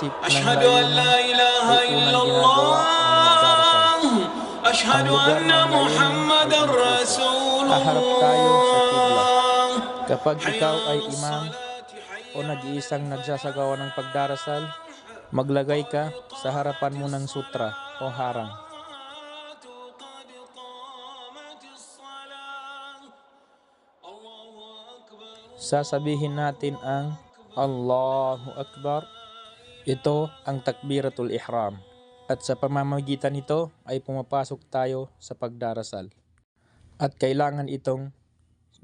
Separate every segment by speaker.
Speaker 1: isip ng Ashhadu an la
Speaker 2: Muhammadan
Speaker 1: Rasulullah. tayo sa kibla. Kapag ikaw ay imam o nag-iisang nagsasagawa ng pagdarasal, maglagay ka sa harapan mo ng sutra o harang. Sasabihin natin ang Allahu Akbar ito ang takbiratul ihram. At sa pamamagitan nito ay pumapasok tayo sa pagdarasal. At kailangan itong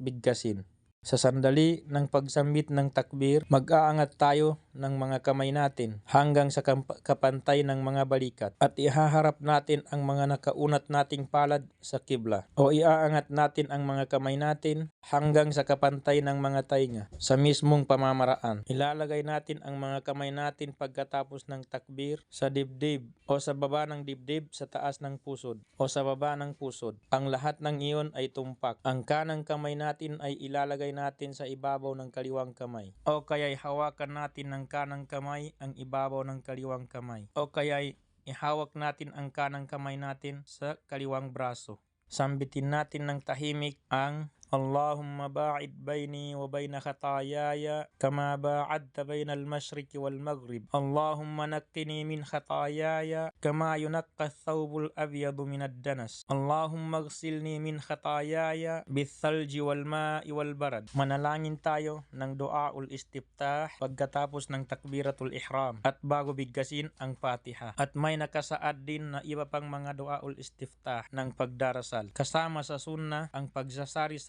Speaker 1: bigkasin. Sa sandali ng pagsambit ng takbir, mag-aangat tayo ng mga kamay natin hanggang sa kapantay ng mga balikat at ihaharap natin ang mga nakaunat nating palad sa kibla o iaangat natin ang mga kamay natin hanggang sa kapantay ng mga tainga sa mismong pamamaraan. Ilalagay natin ang mga kamay natin pagkatapos ng takbir sa dibdib o sa baba ng dibdib sa taas ng pusod o sa baba ng pusod. Ang lahat ng iyon ay tumpak. Ang kanang kamay natin ay ilalagay natin sa ibabaw ng kaliwang kamay o kaya'y hawakan natin ng kanang kamay ang ibabaw ng kaliwang kamay o kaya'y ihawak natin ang kanang kamay natin sa kaliwang braso. Sambitin natin ng tahimik ang Baina khataayaya kama ba'adta baina al-mashriq wal maghrib. Allahumma naqqini min khataayaya kama yunaqqa ath-thawbul abyadu min ad-danas. Allahumma ighsilni min khataayaya bith-thalji wal ma'i wal barad. Manalangin tayo ng du'aul istiftah pagkatapos ng takbiratul ihram at bago bigkasin ang Fatiha. At may nakasaad din na iba pang mga du'aul istiftah ng pagdarasal. Kasama sa sunnah ang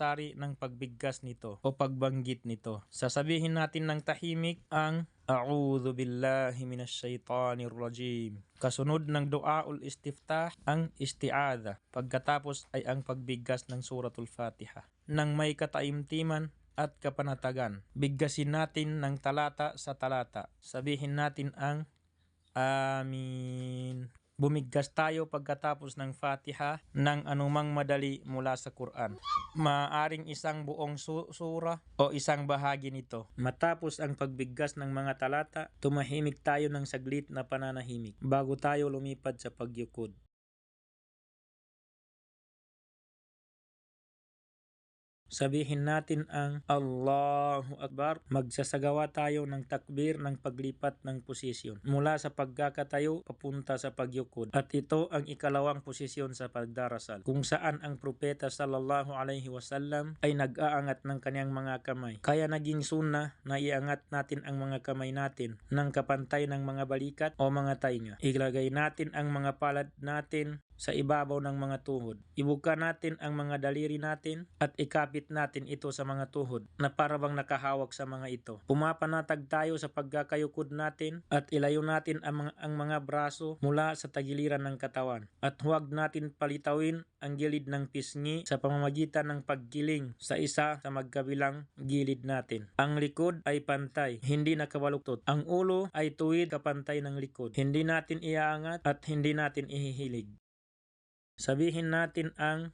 Speaker 1: pagsasari-sari ng pagbigkas nito o pagbanggit nito. Sasabihin natin ng tahimik ang A'udhu billahi minash shaitanir rajim. Kasunod ng du'aul istiftah ang isti'adha. Pagkatapos ay ang pagbigkas ng suratul Fatiha. Nang may kataimtiman at kapanatagan. Biggasin natin ng talata sa talata. Sabihin natin ang Amin. Bumigkas tayo pagkatapos ng Fatiha ng anumang madali mula sa Quran. Maaring isang buong su- sura o isang bahagi nito. Matapos ang pagbigkas ng mga talata, tumahimik tayo ng saglit na pananahimik bago tayo lumipad sa pagyukod. Sabihin natin ang Allahu Akbar. Magsasagawa tayo ng takbir ng paglipat ng posisyon mula sa pagkakatayo papunta sa pagyukod. At ito ang ikalawang posisyon sa pagdarasal kung saan ang propeta sallallahu alaihi wasallam ay nag-aangat ng kanyang mga kamay. Kaya naging sunna na iangat natin ang mga kamay natin ng kapantay ng mga balikat o mga tainga. Ilagay natin ang mga palad natin sa ibabaw ng mga tuhod. Ibuka natin ang mga daliri natin at ikapit natin ito sa mga tuhod na parabang nakahawak sa mga ito. Pumapanatag tayo sa pagkakayukod natin at ilayo natin ang mga, ang mga braso mula sa tagiliran ng katawan. At huwag natin palitawin ang gilid ng pisngi sa pamamagitan ng paggiling sa isa sa magkabilang gilid natin. Ang likod ay pantay, hindi nakabaluktot. Ang ulo ay tuwid kapantay ng likod. Hindi natin iaangat at hindi natin ihihilig. Sabihin natin ang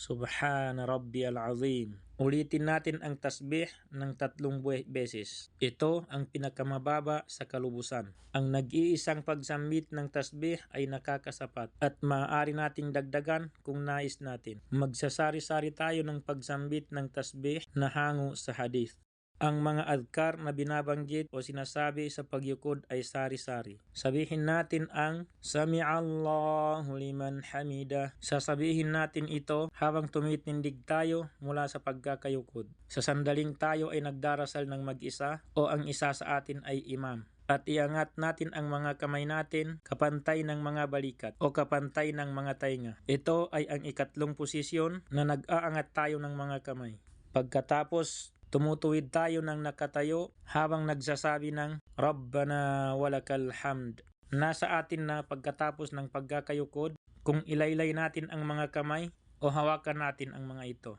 Speaker 1: Subhana Rabbi al-Azim. Ulitin natin ang tasbih ng tatlong beses. Ito ang pinakamababa sa kalubusan. Ang nag-iisang pagsambit ng tasbih ay nakakasapat at maaari nating dagdagan kung nais natin. Magsasari-sari tayo ng pagsambit ng tasbih na hango sa hadith. Ang mga adkar na binabanggit o sinasabi sa pagyukod ay sari-sari. Sabihin natin ang Sami'allahu liman hamida. Sasabihin natin ito habang tumitindig tayo mula sa pagkakayukod. Sa sandaling tayo ay nagdarasal ng mag-isa o ang isa sa atin ay imam at iangat natin ang mga kamay natin kapantay ng mga balikat o kapantay ng mga tainga. Ito ay ang ikatlong posisyon na nag-aangat tayo ng mga kamay. Pagkatapos Tumutuwid tayo ng nakatayo habang nagsasabi ng Rabbana walakal hamd. Nasa atin na pagkatapos ng pagkakayukod kung ilaylay natin ang mga kamay o hawakan natin ang mga ito.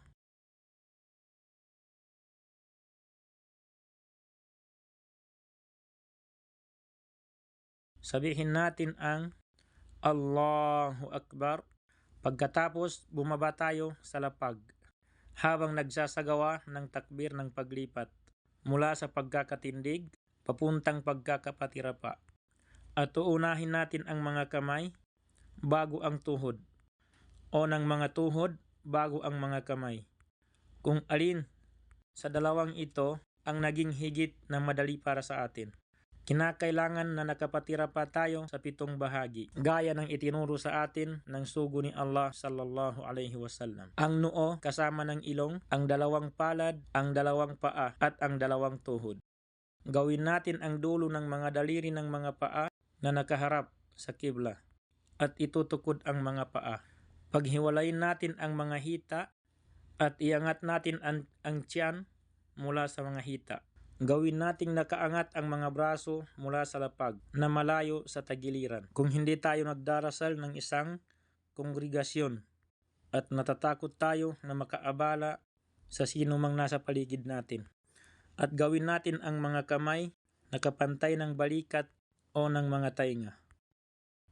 Speaker 1: Sabihin natin ang Allahu Akbar. Pagkatapos, bumaba tayo sa lapag habang nagsasagawa ng takbir ng paglipat mula sa pagkakatindig papuntang pagkakapatirapa. At uunahin natin ang mga kamay bago ang tuhod o ng mga tuhod bago ang mga kamay. Kung alin sa dalawang ito ang naging higit na madali para sa atin. Kinakailangan na nakapatira pa tayo sa pitong bahagi, gaya ng itinuro sa atin ng sugo ni Allah sallallahu alaihi wasallam. Ang noo kasama ng ilong, ang dalawang palad, ang dalawang paa at ang dalawang tuhod. Gawin natin ang dulo ng mga daliri ng mga paa na nakaharap sa kibla at itutukod ang mga paa. Paghiwalayin natin ang mga hita at iangat natin ang, ang tiyan mula sa mga hita. Gawin nating nakaangat ang mga braso mula sa lapag na malayo sa tagiliran. Kung hindi tayo nagdarasal ng isang kongregasyon at natatakot tayo na makaabala sa sino mang nasa paligid natin. At gawin natin ang mga kamay nakapantay ng balikat o ng mga tainga.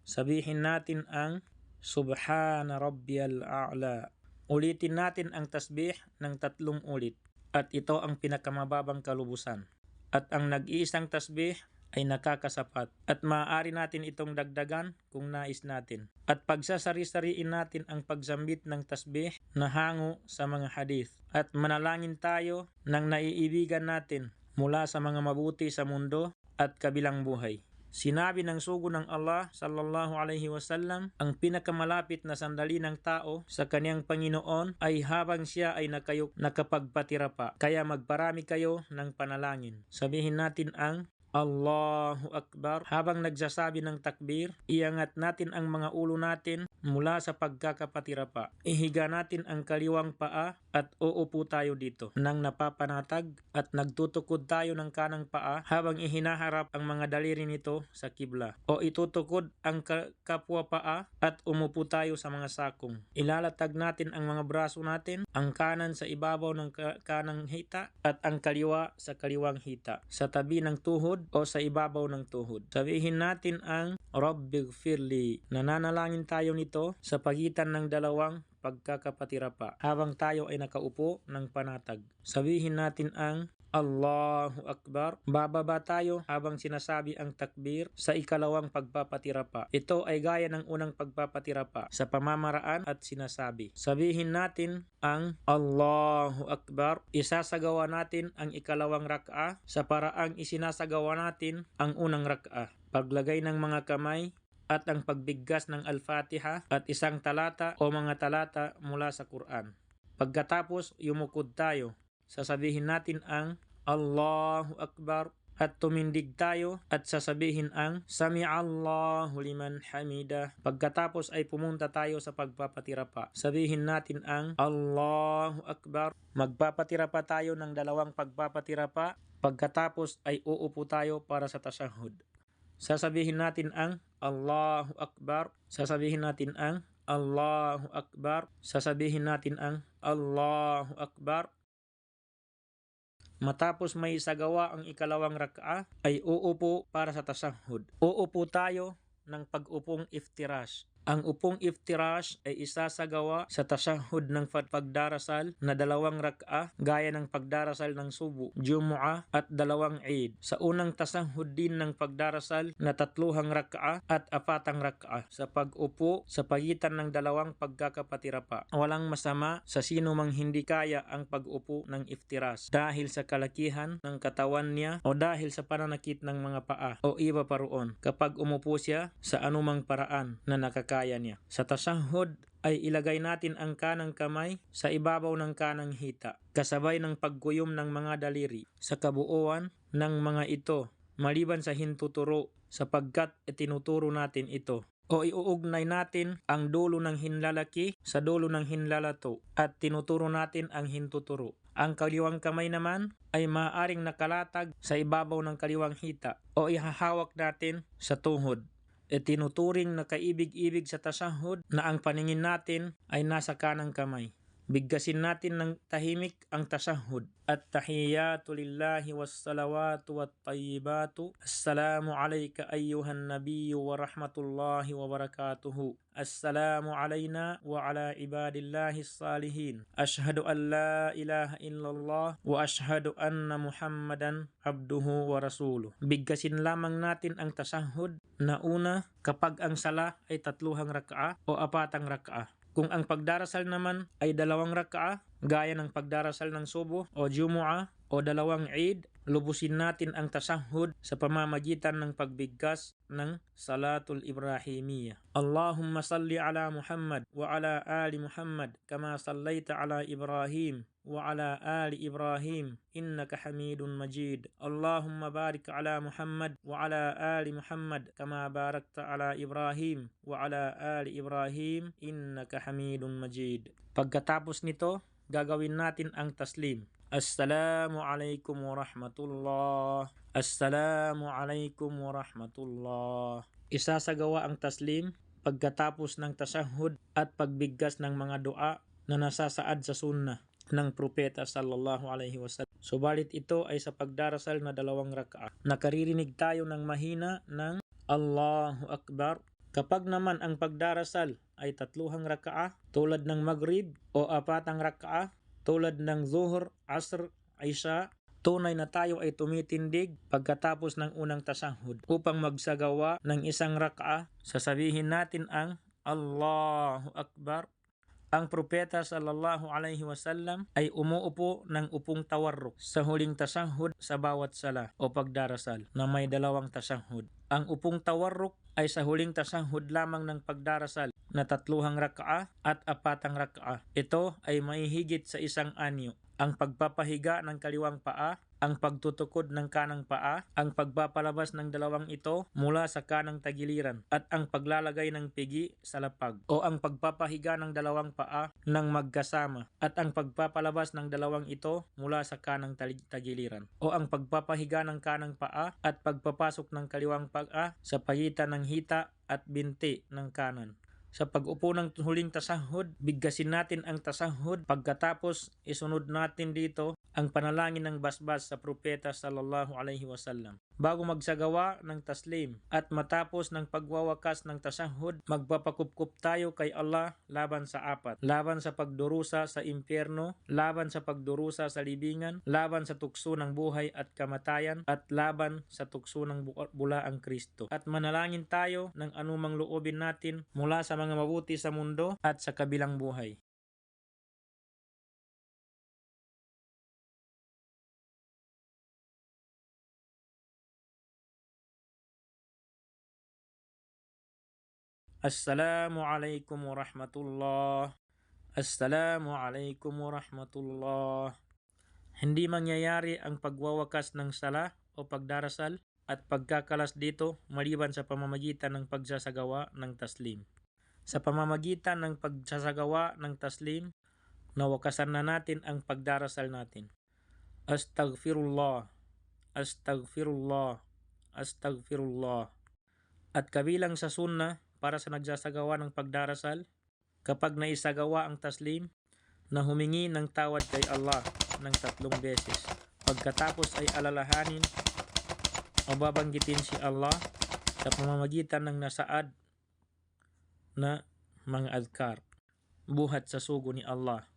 Speaker 1: Sabihin natin ang Subhana Rabbiyal A'la. Ulitin natin ang tasbih ng tatlong ulit at ito ang pinakamababang kalubusan. At ang nag-iisang tasbih ay nakakasapat at maaari natin itong dagdagan kung nais natin. At pagsasari-sariin natin ang pagsambit ng tasbih na hango sa mga hadith at manalangin tayo ng naiibigan natin mula sa mga mabuti sa mundo at kabilang buhay. Sinabi ng sugo ng Allah sallallahu alaihi wasallam, ang pinakamalapit na sandali ng tao sa kaniyang Panginoon ay habang siya ay nakayuk nakapagpatira pa. Kaya magparami kayo ng panalangin. Sabihin natin ang Allahu Akbar. Habang nagsasabi ng takbir, iangat natin ang mga ulo natin mula sa pagkakapatira pa. Ihiga natin ang kaliwang paa at uupo tayo dito nang napapanatag at nagtutukod tayo ng kanang paa habang ihinaharap ang mga daliri nito sa kibla. O itutukod ang ka- kapwa paa at umupo tayo sa mga sakong. Ilalatag natin ang mga braso natin, ang kanan sa ibabaw ng ka- kanang hita at ang kaliwa sa kaliwang hita. Sa tabi ng tuhod o sa ibabaw ng tuhod. Sabihin natin ang Rabbighfirli. Nananalangin tayo nito sa pagitan ng dalawang pagkakapatira pa habang tayo ay nakaupo ng panatag. Sabihin natin ang Allahu Akbar. Bababa tayo habang sinasabi ang takbir sa ikalawang pagpapatira pa. Ito ay gaya ng unang pagpapatira pa sa pamamaraan at sinasabi. Sabihin natin ang Allahu Akbar. Isasagawa natin ang ikalawang rak'a sa paraang isinasagawa natin ang unang rak'a. Paglagay ng mga kamay at ang pagbigkas ng Al-Fatiha at isang talata o mga talata mula sa Quran. Pagkatapos, yumukod tayo. Sasabihin natin ang Allahu Akbar at tumindig tayo at sasabihin ang Sami Allahu liman hamida. Pagkatapos ay pumunta tayo sa pagpapatira pa. Sabihin natin ang Allahu Akbar. Magpapatira pa tayo ng dalawang pagpapatira pa. Pagkatapos ay uupo tayo para sa tasahud. Sasabihin natin ang Allahu Akbar. Sasabihin natin ang Allahu Akbar. Sasabihin natin ang Allahu Akbar. Matapos may isagawa ang ikalawang rak'a, ay uupo para sa tasahud. Uupo tayo ng pag-upong iftirash. Ang upong iftirash ay isasagawa sa tasahud ng pag- pagdarasal na dalawang rak'a gaya ng pagdarasal ng subo, jumu'ah at dalawang Eid. Sa unang tasahud din ng pagdarasal na tatluhang rak'a at apatang rak'a sa pag-upo sa pagitan ng dalawang pagkakapatira pa. Walang masama sa sino mang hindi kaya ang pag-upo ng iftirash dahil sa kalakihan ng katawan niya o dahil sa pananakit ng mga paa o iba pa roon kapag umupo siya sa anumang paraan na nakakaya niya. Sa tasahud ay ilagay natin ang kanang kamay sa ibabaw ng kanang hita, kasabay ng pagguyom ng mga daliri sa kabuuan ng mga ito, maliban sa hintuturo sapagkat itinuturo natin ito. O iuugnay natin ang dulo ng hinlalaki sa dulo ng hinlalato at tinuturo natin ang hintuturo. Ang kaliwang kamay naman ay maaaring nakalatag sa ibabaw ng kaliwang hita o ihahawak natin sa tuhod e tinuturing na kaibig-ibig sa tasahud na ang paningin natin ay nasa kanang kamay. Bigkasin natin ng tahimik ang tasahud. At tahiyatu lillahi was salawatu wat tayyibatu. Assalamu alayka ayyuhan nabiyyu wa rahmatullahi wa barakatuhu. Assalamu alayna wa ala ibadillahi salihin. Ashhadu an la ilaha illallah wa ashhadu anna muhammadan abduhu wa rasuluh. Bigkasin lamang natin ang tasahud na una kapag ang sala ay tatluhang raka'a o apatang raka'a. Kung ang pagdarasal naman ay dalawang raka'a, gaya ng pagdarasal ng subo o jumu'ah o dalawang Eid, lubusin natin ang tasahud sa pamamagitan ng pagbigkas ng Salatul Ibrahimiyya. Allahumma salli ala Muhammad wa ala ali Muhammad kama sallaita ala Ibrahim wa ala ali Ibrahim innaka Hamidun Majid. Allahumma barik ala Muhammad wa ala ali Muhammad kama barakta ala Ibrahim wa ala ali Ibrahim innaka Hamidun Majid. Pagkatapos nito, gagawin natin ang taslim. Assalamu alaikum wa rahmatullah. Assalamu alaikum wa rahmatullah. Isasagawa ang taslim pagkatapos ng tasahud at pagbigkas ng mga dua na nasasaad sa sunnah ng propeta sallallahu alaihi wasallam. Subalit ito ay sa pagdarasal na dalawang rakaat. Nakaririnig tayo ng mahina ng Allahu Akbar Kapag naman ang pagdarasal ay tatluhang rakaah tulad ng Maghrib o apatang rakaah tulad ng Zuhur, Asr, Isha, tunay na tayo ay tumitindig pagkatapos ng unang tasahud upang magsagawa ng isang rakaah sasabihin natin ang Allahu Akbar ang propeta sallallahu alaihi wasallam ay umuupo ng upong tawarruk sa huling tasahud sa bawat sala o pagdarasal na may dalawang tasahud. Ang upong tawarruk ay sa huling tasahud lamang ng pagdarasal na tatluhang raka'a at apatang raka'a. Ito ay maihigit sa isang anyo. Ang pagpapahiga ng kaliwang paa, ang pagtutukod ng kanang paa, ang pagpapalabas ng dalawang ito mula sa kanang tagiliran, at ang paglalagay ng pigi sa lapag, o ang pagpapahiga ng dalawang paa ng magkasama, at ang pagpapalabas ng dalawang ito mula sa kanang tagiliran, o ang pagpapahiga ng kanang paa at pagpapasok ng kaliwang paa sa pagitan ng hita at binti ng kanan. Sa pag-upo ng huling tasahud, bigkasin natin ang tasahud. Pagkatapos, isunod natin dito ang panalangin ng basbas sa propeta sallallahu alaihi wasallam. Bago magsagawa ng taslim at matapos ng pagwawakas ng tasahud, magpapakupkup tayo kay Allah laban sa apat. Laban sa pagdurusa sa impyerno, laban sa pagdurusa sa libingan, laban sa tukso ng buhay at kamatayan, at laban sa tukso ng bu- bulaang Kristo. At manalangin tayo ng anumang loobin natin mula sa mga mabuti sa mundo at sa kabilang buhay. Assalamu alaikum warahmatullah. Assalamu alaikum warahmatullah. Hindi mangyayari ang pagwawakas ng sala o pagdarasal at pagkakalas dito maliban sa pamamagitan ng pagsasagawa ng taslim. Sa pamamagitan ng pagsasagawa ng taslim, nawakasan na natin ang pagdarasal natin. Astaghfirullah, astaghfirullah, astaghfirullah. At kabilang sa sunnah para sa nagsasagawa ng pagdarasal, kapag naisagawa ang taslim, na humingi ng tawad kay Allah ng tatlong beses. Pagkatapos ay alalahanin o babanggitin si Allah sa pamamagitan ng nasaad na mga adkar buhat sa sugo ni Allah